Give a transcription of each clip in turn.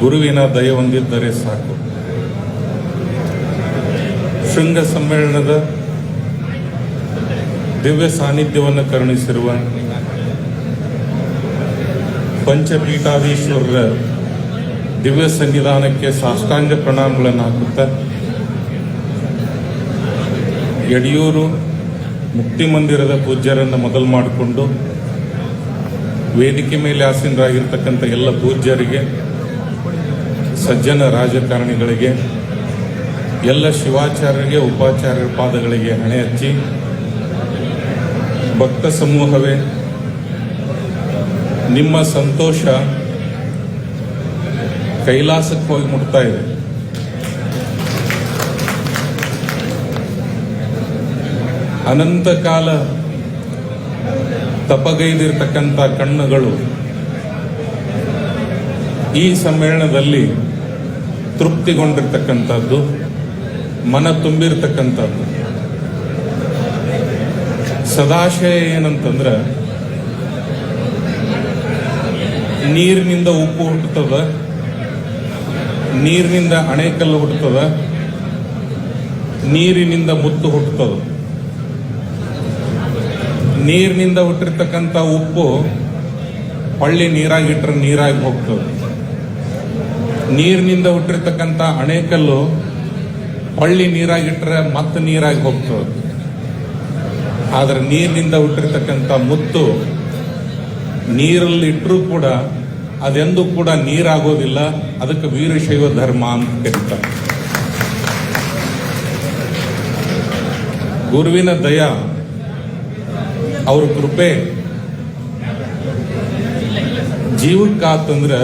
ಗುರುವಿನ ದಯ ಹೊಂದಿದ್ದರೆ ಸಾಕು. ಶೃಂಗ ಸಮ್ಮೇಳನದ ದಿವ್ಯ ಸಾನ್ನಿಧ್ಯವನ್ನು ಕರುಣಿಸಿರುವ ಪಂಚಪೀಠಾಧೀಶ್ವರರ ದಿವ್ಯ ಸನ್ನಿಧಾನಕ್ಕೆ ಸಾಷ್ಟಾಂಗ ಪ್ರಣಾಮಗಳನ್ನು ಹಾಕುತ್ತಾ ಯಡಿಯೂರು ಮುಕ್ತಿ ಮಂದಿರದ ಪೂಜ್ಯರನ್ನು ಮೊದಲು ಮಾಡಿಕೊಂಡು ವೇದಿಕೆ ಮೇಲೆ ಆಸೀನರಾಗಿರ್ತಕ್ಕಂಥ ಎಲ್ಲ ಪೂಜ್ಯರಿಗೆ ಸಜ್ಜನ ರಾಜಕಾರಣಿಗಳಿಗೆ, ಎಲ್ಲ ಶಿವಾಚಾರ್ಯರಿಗೆ, ಉಪಾಚಾರ್ಯರ ಪಾದಗಳಿಗೆ ಹಣೆ ಹಚ್ಚಿ, ಭಕ್ತ ಸಮೂಹವೇ, ನಿಮ್ಮ ಸಂತೋಷ ಕೈಲಾಸಕ್ಕೆ ಹೋಗಿ ಮುಟ್ತಾ ಇದೆ. ಅನಂತ ಕಾಲ ತಪಗೈದಿರ್ತಕ್ಕಂಥ ಕಣ್ಣುಗಳು ಈ ಸಮ್ಮೇಳನದಲ್ಲಿ ತೃಪ್ತಿಗೊಂಡಿರ್ತಕ್ಕಂಥದ್ದು, ಮನ ತುಂಬಿರ್ತಕ್ಕಂಥದ್ದು. ಸದಾಶಯ ಏನಂತಂದ್ರೆ, ನೀರಿನಿಂದ ಉಪ್ಪು ಹುಟ್ಟುತ್ತದ, ನೀರಿನಿಂದ ಅಣೆಕಲ್ಲು ಹುಟ್ಟುತ್ತದ, ನೀರಿನಿಂದ ಮುತ್ತು ಹುಟ್ಟುತ್ತದ. ನೀರಿನಿಂದ ಹುಟ್ಟಿರ್ತಕ್ಕಂಥ ಉಪ್ಪು ಹೊಳ್ಳಿ ನೀರಾಗಿಟ್ರೆ ನೀರಾಗಿ ಹೋಗ್ತದೆ. ನೀರಿನಿಂದ ಹುಟ್ಟಿರ್ತಕ್ಕಂಥ ಅಣೆಕಲ್ಲು ಹೊಳ್ಳಿ ನೀರಾಗಿಟ್ರೆ ಮತ್ತೆ ನೀರಾಗಿ ಹೋಗ್ತದೆ. ಆದರೆ ನೀರಿನಿಂದ ಹುಟ್ಟಿರ್ತಕ್ಕಂಥ ಮುತ್ತು ನೀರಲ್ಲಿ ಇಟ್ಟರೂ ಕೂಡ ಅದೆಂದೂ ಕೂಡ ನೀರಾಗೋದಿಲ್ಲ. ಅದಕ್ಕೆ ವೀರಶೈವ ಧರ್ಮ ಅಂತ ಕರೀತಾರೆ. ಗುರುವಿನ ದಯ, ಅವ್ರ ಕೃಪೆ. ಜೀವಕ್ಕಾತಂದ್ರ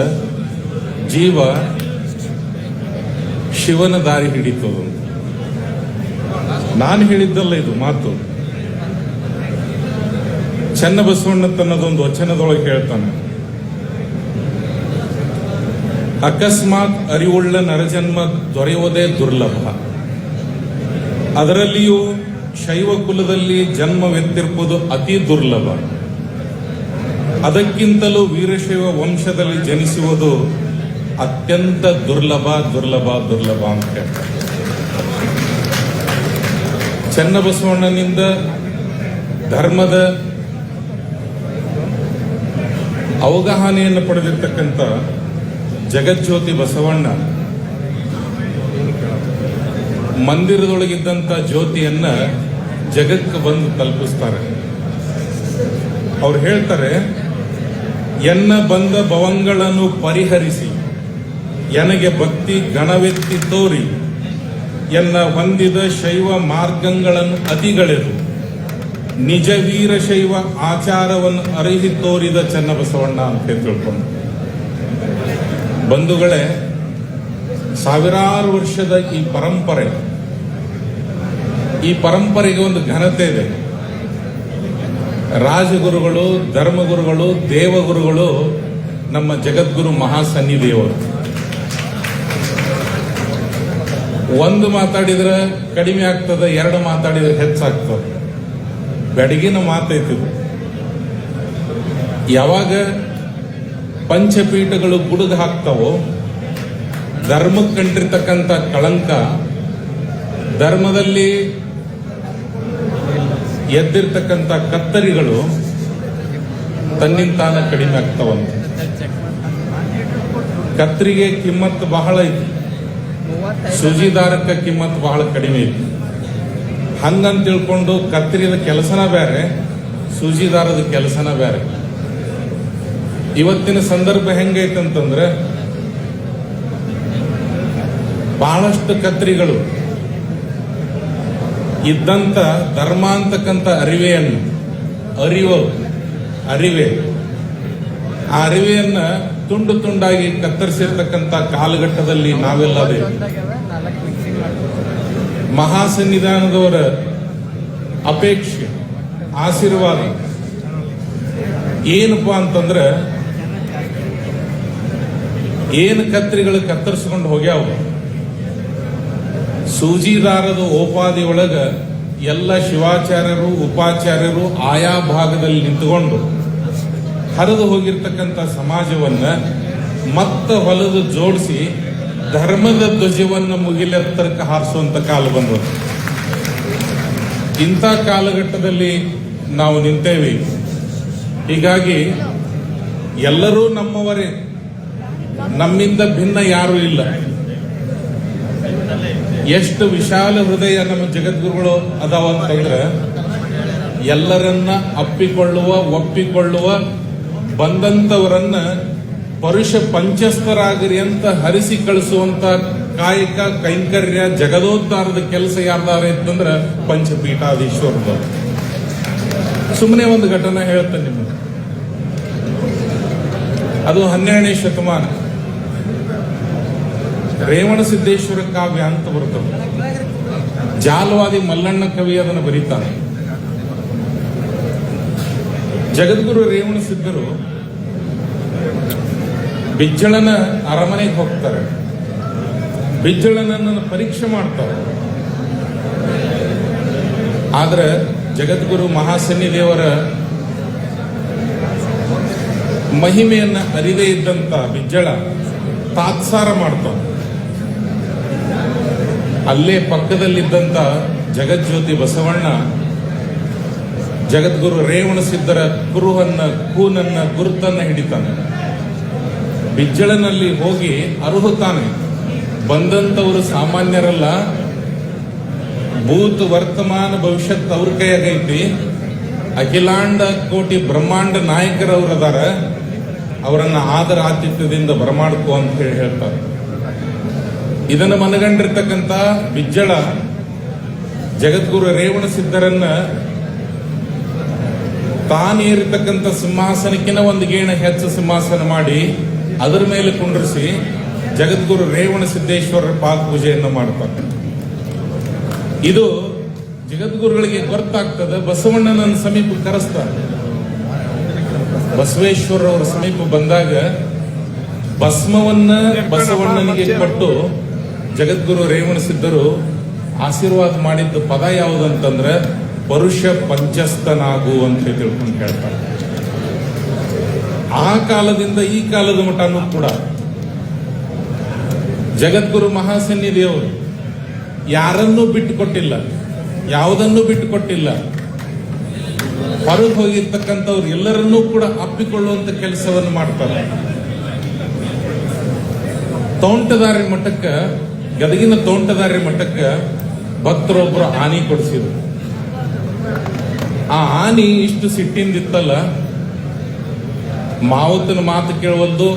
ಜೀವ ಶಿವನ ದಾರಿ ಹಿಡಿತದ ನಾನು ಹೇಳಿದ್ದಲ್ಲ ಇದು ಮಾತು. ಚನ್ನಬಸವಣ್ಣ ತನ್ನದೊಂದು ವಚನದೊಳಗೆ ಹೇಳ್ತಾನೆ. ಅಕಸ್ಮಾತ್ ಅರಿವುಳ್ಳ ನರಜನ್ಮ ದೊರೆಯುವುದೇ ದುರ್ಲಭ. ಅದರಲ್ಲಿಯೂ ಶೈವ ಕುಲದಲ್ಲಿ ಅತಿ ದುರ್ಲಭ. ಅದಕ್ಕಿಂತಲೂ ವೀರಶೈವ ವಂಶದಲ್ಲಿ ಜನಿಸುವುದು ಅತ್ಯಂತ ದುರ್ಲಭ ದುರ್ಲಭ ದುರ್ಲಭ ಅಂತ ಹೇಳ್ತಾರೆ. ಚನ್ನಬಸವಣ್ಣನಿಂದ ಧರ್ಮದ ಅವಗಾಹನೆಯನ್ನು ಪಡೆದಿರ್ತಕ್ಕಂಥ ಜಗಜ್ಯೋತಿ ಬಸವಣ್ಣ ಮಂದಿರದೊಳಗಿದ್ದಂಥ ಜ್ಯೋತಿಯನ್ನ ಜಗಕ್ಕೆ ಬಂದು ತಲುಪಿಸ್ತಾರೆ. ಅವ್ರು ಹೇಳ್ತಾರೆ, ಎನ್ನ ಬಂದ ಭವಂಗಳನ್ನು ಪರಿಹರಿಸಿ. ಎನಗೆ ಭಕ್ತಿ ಗಣವೆತ್ತಿ ತೋರಿ ಎನ್ನ ಹೊಂದಿದ ಶೈವ ಮಾರ್ಗಗಳನ್ನು ಅತಿಗಳೆದು ನಿಜ ವೀರಶೈವ ಆಚಾರವನ್ನು ಅರಿಹಿ ತೋರಿದ ಚನ್ನಬಸವಣ್ಣ ಅಂತ ತಿಳ್ಕೊಂಡು. ಬಂಧುಗಳೇ, ಸಾವಿರಾರು ವರ್ಷದ ಈ ಪರಂಪರೆ, ಈ ಪರಂಪರೆಗೆ ಒಂದು ಘನತೆ ಇದೆ. ರಾಜಗುರುಗಳು, ಧರ್ಮಗುರುಗಳು, ದೇವಗುರುಗಳು ನಮ್ಮ ಜಗದ್ಗುರು ಮಹಾಸನ್ನಿಧಿಯವರು ಒಂದು ಮಾತಾಡಿದ್ರೆ ಕಡಿಮೆ ಆಗ್ತದೆ, ಎರಡು ಮಾತಾಡಿದ್ರೆ ಹೆಚ್ಚಾಗ್ತದೆ. ಬೆಡಗಿನ ಮಾತೈತಿ ಯಾವಾಗ ಪಂಚಪೀಠಗಳು ಗುಡುಗು ಹಾಕ್ತಾವೋ ಧರ್ಮಕ್ಕೆ ಕಂಡಿರ್ತಕ್ಕಂಥ ಕಳಂಕ ಧರ್ಮದಲ್ಲಿ ಎದ್ದಿರ್ತಕ್ಕಂಥ ಕತ್ತರಿಗಳು ತನ್ನಿಂತಾನ ಕಡಿಮೆ ಆಗ್ತಾವಂತ. ಕತ್ತರಿಗೆ ಕಿಮ್ಮತ್ತು ಬಹಳ ಐತಿ. ಸುಜಿದಾರಕ್ಕೆ ಕಿಮ್ಮತ್ ಬಹಳ ಕಡಿಮೆ ಇತ್ತು ಹಂಗಂತ ತಿಳ್ಕೊಂಡು ಕತ್ತರಿದ ಕೆಲಸನ ಬೇರೆ, ಸೂಜಿದಾರದ ಕೆಲಸನ ಬೇರೆ. ಇವತ್ತಿನ ಸಂದರ್ಭ ಹೆಂಗೈತಂತಂದ್ರೆ ಬಹಳಷ್ಟು ಕತ್ರಿಗಳು ಇದ್ದಂತ ಧರ್ಮ ಅಂತಕ್ಕಂಥ ಅರಿವೆಯನ್ನು, ಅರಿವು, ಅರಿವೆ. ಆ ಅರಿವೆಯನ್ನ ತುಂಡು ತುಂಡಾಗಿ ಕತ್ತರಿಸಿರ್ತಕ್ಕಂಥ ಕಾಲಘಟ್ಟದಲ್ಲಿ ನಾವೆಲ್ಲ ಮಹಾಸನ್ನಿಧಾನದವರ ಅಪೇಕ್ಷೆ, ಆಶೀರ್ವಾದ. ಏನಪ್ಪ ಅಂತಂದ್ರೆ, ಏನು ಕತ್ರಿಗಳು ಕತ್ತರಿಸ್ಕೊಂಡು ಹೋಗ್ಯಾವ? ಸೂಜಿದಾರದ ಓಪಾದಿ ಒಳಗ ಎಲ್ಲ ಶಿವಾಚಾರ್ಯರು, ಉಪಾಚಾರ್ಯರು ಆಯಾ ಭಾಗದಲ್ಲಿ ನಿಂತುಕೊಂಡು ಹರಿದು ಹೋಗಿರ್ತಕ್ಕಂಥ ಸಮಾಜವನ್ನ ಮತ್ತ ಹೊಲದು ಜೋಡಿಸಿ ಧರ್ಮದ ಧ್ವಜವನ್ನು ಮುಗಿಲೆತ್ತರಕ್ಕೆ ಹಾರಿಸುವಂತ ಕಾಲ ಬಂದದ್ದು. ಇಂಥ ಕಾಲಘಟ್ಟದಲ್ಲಿ ನಾವು ನಿಂತೇವೆ. ಹೀಗಾಗಿ ಎಲ್ಲರೂ ನಮ್ಮವರೇ. ನಮ್ಮಿಂದ ಭಿನ್ನ ಯಾರು ಇಲ್ಲ. ಎಷ್ಟು ವಿಶಾಲ ಹೃದಯ ನಮ್ಮ ಜಗದ್ಗುರುಗಳು ಅದಾವ ಅಂತಂದ್ರೆ ಎಲ್ಲರನ್ನ ಅಪ್ಪಿಕೊಳ್ಳುವ, ಒಪ್ಪಿಕೊಳ್ಳುವ ಬಂದಂತವರನ್ನ ಪರುಷ ಪಂಚಸ್ಥರಾಗಿರಿ ಅಂತ ಹರಿಸಿ ಕಳಿಸುವಂತ ಕಾಯಕ, ಕೈಂಕರ್ಯ ಜಗದೋತ್ತಾರದ ಕೆಲಸ ಯಾರ್ದಾರ ಇತ್ತಂದ್ರ ಪಂಚಪೀಠಾಧೀಶ್ವರದವರು ಸುಮ್ಮನೆ ಒಂದು ಘಟನೆ ಹೇಳ್ತೇನೆ ನಿಮಗೆ. ಅದು ಹನ್ನೆರಡನೇ ಶತಮಾನ. ರೇವಣ ಸಿದ್ದೇಶ್ವರ ಕಾವ್ಯ ಅಂತ ಬರ್ತದೆ. ಜಾಲವಾದಿ ಮಲ್ಲಣ್ಣ ಕವಿ ಅದನ್ನು ಬರೀತಾನೆ. ಜಗದ್ಗುರು ರೇವಣ ಸಿದ್ಧರು ಬಿಜ್ಜಳನ ಅರಮನೆಗೆ ಹೋಗ್ತಾರೆ. ಬಿಜ್ಜಳನನ್ನು ಪರೀಕ್ಷೆ ಮಾಡ್ತಾರೆ. ಆದ್ರೆ ಜಗದ್ಗುರು ಮಹಾಸನ್ನಿ ದೇವರ ಮಹಿಮೆಯನ್ನ ಅರಿದೇ ಇದ್ದಂತ ಬಿಜ್ಜಳ ತಾತ್ಸಾರ ಮಾಡ್ತಾನೆ. ಅಲ್ಲೇ ಪಕ್ಕದಲ್ಲಿದ್ದಂತ ಜಗಜ್ಯೋತಿ ಬಸವಣ್ಣ ಜಗದ್ಗುರು ರೇವಣ ಸಿದ್ಧರ ಕುರುಹನ್ನ ಕೂನನ್ನ ಗುರುತನ್ನ ಹಿಡಿತಾನೆ. ಬಿಜ್ಜಳನಲ್ಲಿ ಹೋಗಿ ಅರುಹುತ್ತಾನೆ ಬಂದಂತವರು ಸಾಮಾನ್ಯರಲ್ಲ. ಭೂತ್ ವರ್ತಮಾನ ಭವಿಷ್ಯತ್ ಅವ್ರ ಕೈಯಾಗೈತಿ ಅಖಿಲಾಂಡ ಕೋಟಿ ಬ್ರಹ್ಮಾಂಡ ನಾಯಕರವ್ರು ಅದಾರ ಅವರನ್ನ ಆದರ ಆತಿಥ್ಯದಿಂದ ಬರಮಾಡ್ಕೋ ಅಂತ ಹೇಳಿ ಹೇಳ್ತಾರೆ. ಇದನ್ನು ಮನಗಂಡಿರ್ತಕ್ಕಂಥ ಬಿಜ್ಜಳ ಜಗದ್ಗುರು ರೇವಣ ಸಿದ್ಧರನ್ನ ತಾನೇರಿರ್ತಕ್ಕಂಥ ಸಿಂಹಾಸನಕ್ಕಿಂತ ಒಂದು ಗೇಣ ಹೆಚ್ಚು ಸಿಂಹಾಸನ ಮಾಡಿ ಅದರ ಮೇಲೆ ಕುಂಡ್ರಿಸಿ ಜಗದ್ಗುರು ರೇವಣ ಸಿದ್ದೇಶ್ವರರ ಪಾದ ಪೂಜೆಯನ್ನು ಮಾಡ್ತಾರೆ. ಇದು ಜಗದ್ಗುರುಗಳಿಗೆ ಗೊತ್ತಾಗ್ತದೆ ಬಸವಣ್ಣನ ಸಮೀಪ ಕರೆಸ್ತಾರೆ. ಬಸವೇಶ್ವರ ಅವರ ಸಮೀಪ ಬಂದಾಗ ಭಸ್ಮವನ್ನ ಬಸವಣ್ಣನಿಗೆ ಕೊಟ್ಟು ಜಗದ್ಗುರು ರೇವಣ ಸಿದ್ಧರು ಆಶೀರ್ವಾದ ಮಾಡಿದ್ದ ಪದ ಯಾವುದಂತಂದ್ರೆ ಪರುಷ ಪಂಚಸ್ಥನಾಗು ಅಂತ ತಿಳ್ಕೊಂಡು ಹೇಳ್ತಾರೆ. ಆ ಕಾಲದಿಂದ ಈ ಕಾಲದ ಮಟನೂ ಕೂಡ ಜಗದ್ಗುರು ಮಹಾಸನ್ನಿ ದೇವರು ಯಾರನ್ನೂ ಬಿಟ್ಟು ಕೊಟ್ಟಿಲ್ಲ ಯಾವುದನ್ನೂ ಬಿಟ್ಟು ಕೊಟ್ಟಿಲ್ಲ ಹೊರಗೆ ಹೋಗಿರ್ತಕ್ಕಂಥವ್ರು ಎಲ್ಲರನ್ನೂ ಕೂಡ ಅಪ್ಪಿಕೊಳ್ಳುವಂತ ಕೆಲಸವನ್ನು ಮಾಡ್ತಾರೆ. ತೋಂಟದಾರಿ ಮಠಕ್ಕ, ಗದಗಿನ ತೋಂಟದಾರಿ ಮಠಕ್ಕ ಭಕ್ತರೊಬ್ಬರು ಹಾನಿ ಕೊಡಿಸಿದ್ರು. ಆ ಆನಿ ಇಷ್ಟು ಸಿಟ್ಟಿಂದಿತ್ತಲ್ಲ, ಮಾವುತನ ಮಾತು ಕೇಳುವಲ್ದು,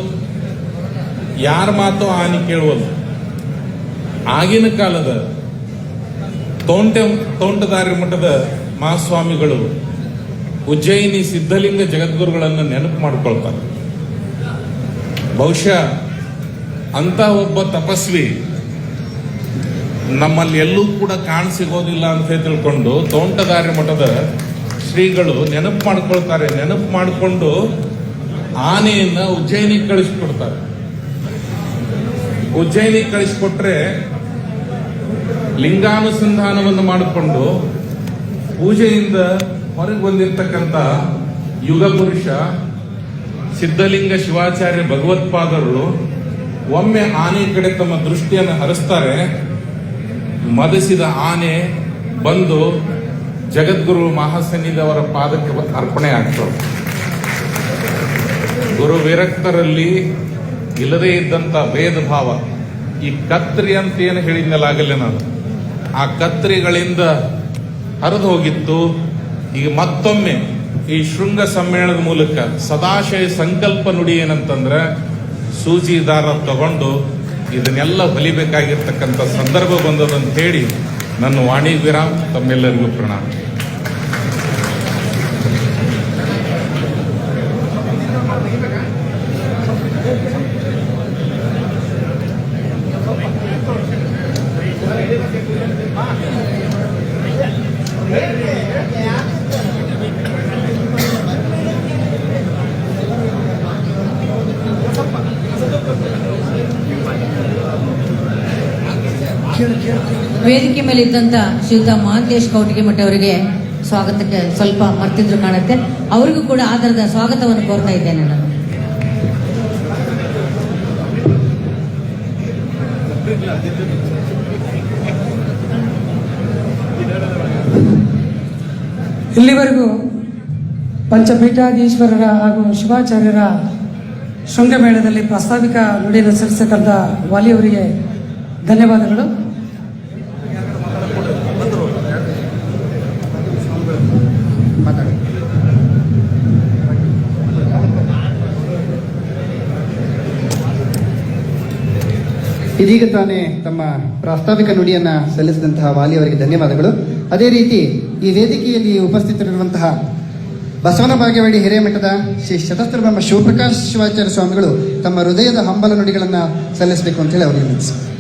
ಯಾರ ಮಾತು ಆನಿ ಕೇಳುವಲ್ದು? ಆಗಿನ ಕಾಲದ ತೋಂಟೆ ತೋಂಟದಾರಿ ಮಠದ ಮಹಾಸ್ವಾಮಿಗಳು ಉಜ್ಜಯಿನಿ ಸಿದ್ಧಲಿಂಗ ಜಗದ್ಗುರುಗಳನ್ನು ನೆನಪು ಮಾಡ್ಕೊಳ್ತಾರೆ. ಬಹುಶಃ ಅಂತ ಒಬ್ಬ ತಪಸ್ವಿ ನಮ್ಮಲ್ಲಿ ಎಲ್ಲೂ ಕೂಡ ಕಾಣ ಸಿಗೋದಿಲ್ಲ ಅಂತ ತಿಳ್ಕೊಂಡು ತೋಂಟದಾರಿ ಮಠದ ಶ್ರೀಗಳು ನೆನಪು ಮಾಡ್ಕೊಳ್ತಾರೆ, ನೆನಪು ಮಾಡಿಕೊಂಡು ಆನೆಯನ್ನ ಉಜ್ಜಯಿನಿ ಕಳಿಸ್ಕೊಡ್ತಾರೆ. ಉಜ್ಜಯಿನಿ ಕಳಿಸ್ಕೊಟ್ರೆ ಲಿಂಗಾನುಸಂಧಾನವನ್ನು ಮಾಡಿಕೊಂಡು ಪೂಜೆಯಿಂದ ಹೊರಗೆ ಬಂದಿರತಕ್ಕಂತ ಯುಗ ಪುರುಷ, ಸಿದ್ಧಲಿಂಗ ಶಿವಾಚಾರ್ಯ ಭಗವತ್ಪಾದರು ಒಮ್ಮೆ ಆನೆ ಕಡೆ ತಮ್ಮ ದೃಷ್ಟಿಯನ್ನು ಹರಿಸ್ತಾರೆ. ಮದಸಿದ ಆನೆ ಬಂದು ಜಗದ್ಗುರು ಮಹಾಸನ್ನಿದವರ ಪಾದಕ್ಕೆ ಅರ್ಪಣೆ ಆಗ್ತವೆ ಗುರು ವಿರಕ್ತರಲ್ಲಿ ಇಲ್ಲದೇ ಇದ್ದಂತ ಭೇದ ಭಾವ ಈ ಕತ್ರಿ ಅಂತ ಏನು ಹೇಳಿದ್ನಲ್ಲ ನಾನು. ಆ ಕತ್ರಿಗಳಿಂದ ಹರಿದು ಹೋಗಿತ್ತು. ಈಗ ಮತ್ತೊಮ್ಮೆ ಈ ಶೃಂಗ ಸಮ್ಮೇಳನದ ಮೂಲಕ ಸದಾಶಯ ಸಂಕಲ್ಪ ನುಡಿ ಏನಂತಂದ್ರೆ ಸೂಜಿದಾರ ತಗೊಂಡು ಇದನ್ನೆಲ್ಲ ಹೊಲಿಬೇಕಾಗಿರ್ತಕ್ಕಂಥ ಸಂದರ್ಭ ಬಂದದಂತ ಹೇಳಿ ನನ್ನ ವಾಣಿ ವಿರಾಮ್ ತಮ್ಮೆಲ್ಲರಿಗೂ ಪ್ರಣಾಮ. ವೇದಿಕೆ ಮೇಲೆ ಇದ್ದಂತ ಶ್ರೀಯುತ ಮಹಾಂತೇಶ್ ಕೌಟಿಗೆ ಮಠ ಅವರಿಗೆ ಸ್ವಾಗತಕ್ಕೆ ಸ್ವಲ್ಪ ಮರ್ತಿದ್ರು ಕಾಣುತ್ತೆ. ಅವರಿಗೂ ಕೂಡ ಆಧಾರದ ಸ್ವಾಗತವನ್ನು ಕೋರ್ತಾ ಇದ್ದೇನೆ ನಾನು. ಇಲ್ಲಿವರೆಗೂ ಪಂಚಪೀಠಾಧೀಶ್ವರರ ಹಾಗೂ ಶಿವಾಚಾರ್ಯರ ಶೃಂಗಮೇಳದಲ್ಲಿ ಪ್ರಾಸ್ತಾವಿಕ ನುಡಿಯನ್ನು ಸಲ್ಲಿಸತಕ್ಕಂಥ ವಾಲಿಯವರಿಗೆ ಧನ್ಯವಾದಗಳು. ಇದೀಗ ತಾನೇ ತಮ್ಮ ಪ್ರಾಸ್ತಾವಿಕ ನುಡಿಯನ್ನ ಸಲ್ಲಿಸಿದಂತಹ ವಾಲಿಯವರಿಗೆ ಧನ್ಯವಾದಗಳು. ಅದೇ ರೀತಿ ಈ ವೇದಿಕೆಯಲ್ಲಿ ಉಪಸ್ಥಿತರಿರುವಂತಹ ಬಸವನ ಬಾಗೇವಾಡಿ ಹಿರೇಮಠದ ಶ್ರೀ ಶತಸ್ತ್ರ ಬ್ರಹ್ಮ ಶಿವಪ್ರಕಾಶ್ ಶಿವಾಚಾರ್ಯ ಸ್ವಾಮಿಗಳು ತಮ್ಮ ಹೃದಯದ ಹಂಬಲ ನುಡಿಗಳನ್ನ ಸಲ್ಲಿಸಬೇಕು ಅಂತ ಹೇಳಿ ಅವರಿಗೆ